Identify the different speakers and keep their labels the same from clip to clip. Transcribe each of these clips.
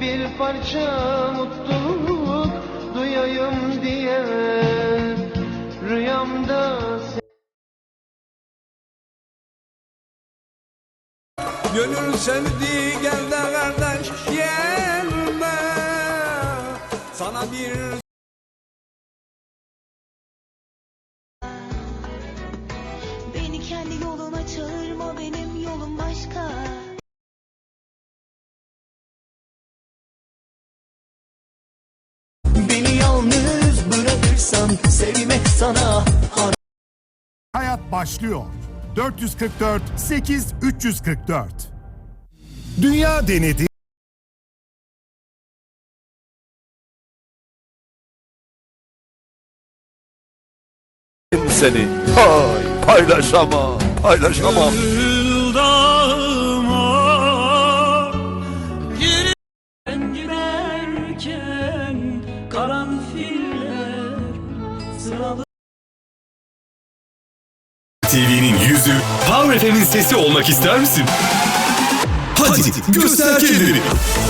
Speaker 1: bir parça mutluluk duyayım diye. Rüyamda
Speaker 2: Gönül sevdi gel de kardeş yerime Sana bir
Speaker 3: bırakırsan sevmek sana
Speaker 4: Hayat başlıyor. 444 8 344. Dünya denedi.
Speaker 5: seni. Hay paylaşamam, paylaşamam.
Speaker 6: giderken karanfiller sıralı
Speaker 7: TV'nin yüzü, Power FM'in sesi olmak ister misin? Hadi göster kendini.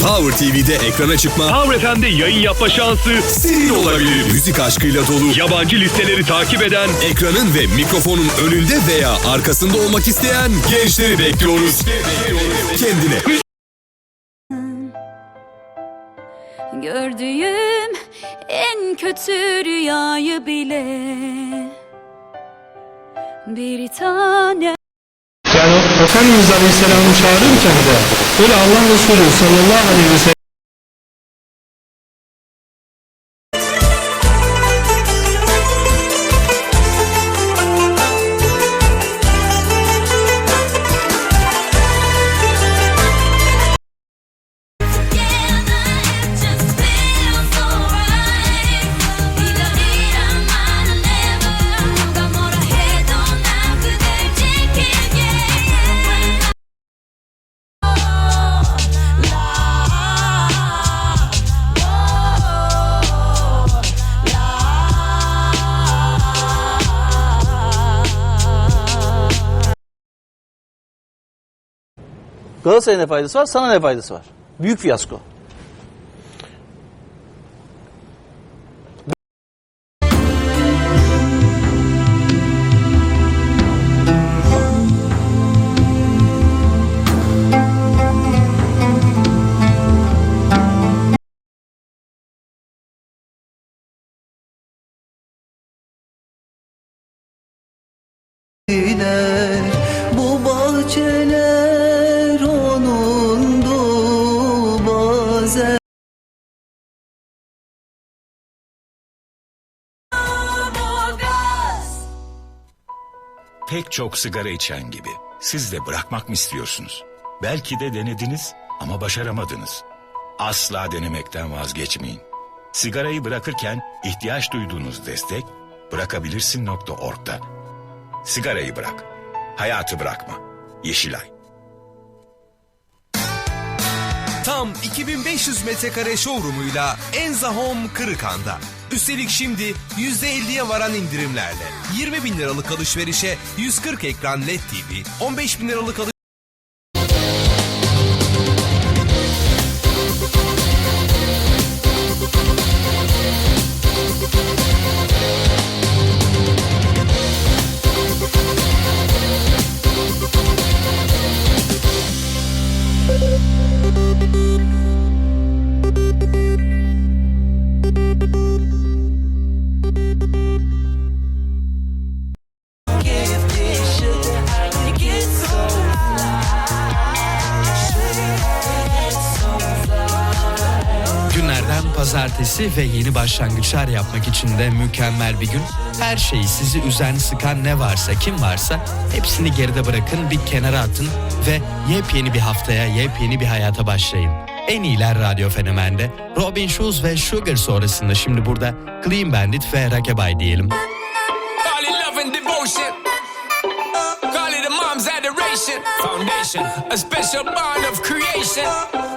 Speaker 7: Power TV'de ekrana çıkma,
Speaker 8: Power FM'de yayın yapma şansı,
Speaker 7: senin olabilir. Müzik aşkıyla dolu,
Speaker 8: yabancı listeleri takip eden,
Speaker 7: ekranın ve mikrofonun önünde veya arkasında olmak isteyen gençleri bekliyoruz. Kendine
Speaker 9: Gördüğüm en kötü rüyayı bile. Bir tane
Speaker 10: Yani Efendimiz Aleyhisselam'ı çağırırken de böyle Allah Resulü sallallahu aleyhi ve sellem
Speaker 11: Galatasaray'a ne faydası var, sana ne faydası var? Büyük fiyasko.
Speaker 3: gider
Speaker 12: Pek çok sigara içen gibi. Siz de bırakmak mı istiyorsunuz? Belki de denediniz ama başaramadınız. Asla denemekten vazgeçmeyin. Sigarayı bırakırken ihtiyaç duyduğunuz destek bırakabilirsin.org'da. Sigarayı bırak. Hayatı bırakma. Yeşilay.
Speaker 2: Tam 2500 metrekare showroomuyla Enza Home Kırıkan'da. Üstelik şimdi %50'ye varan indirimlerle 20 bin liralık alışverişe 140 ekran LED TV, 15 bin liralık alışverişe
Speaker 10: pazartesi ve yeni başlangıçlar yapmak için de mükemmel bir gün. Her şeyi sizi üzen sıkan ne varsa kim varsa hepsini geride bırakın bir kenara atın ve yepyeni bir haftaya yepyeni bir hayata başlayın. En iyiler radyo fenomende Robin Schulz ve Sugar sonrasında şimdi burada Clean Bandit ve Rakebay diyelim.
Speaker 2: Foundation, a special bond of creation.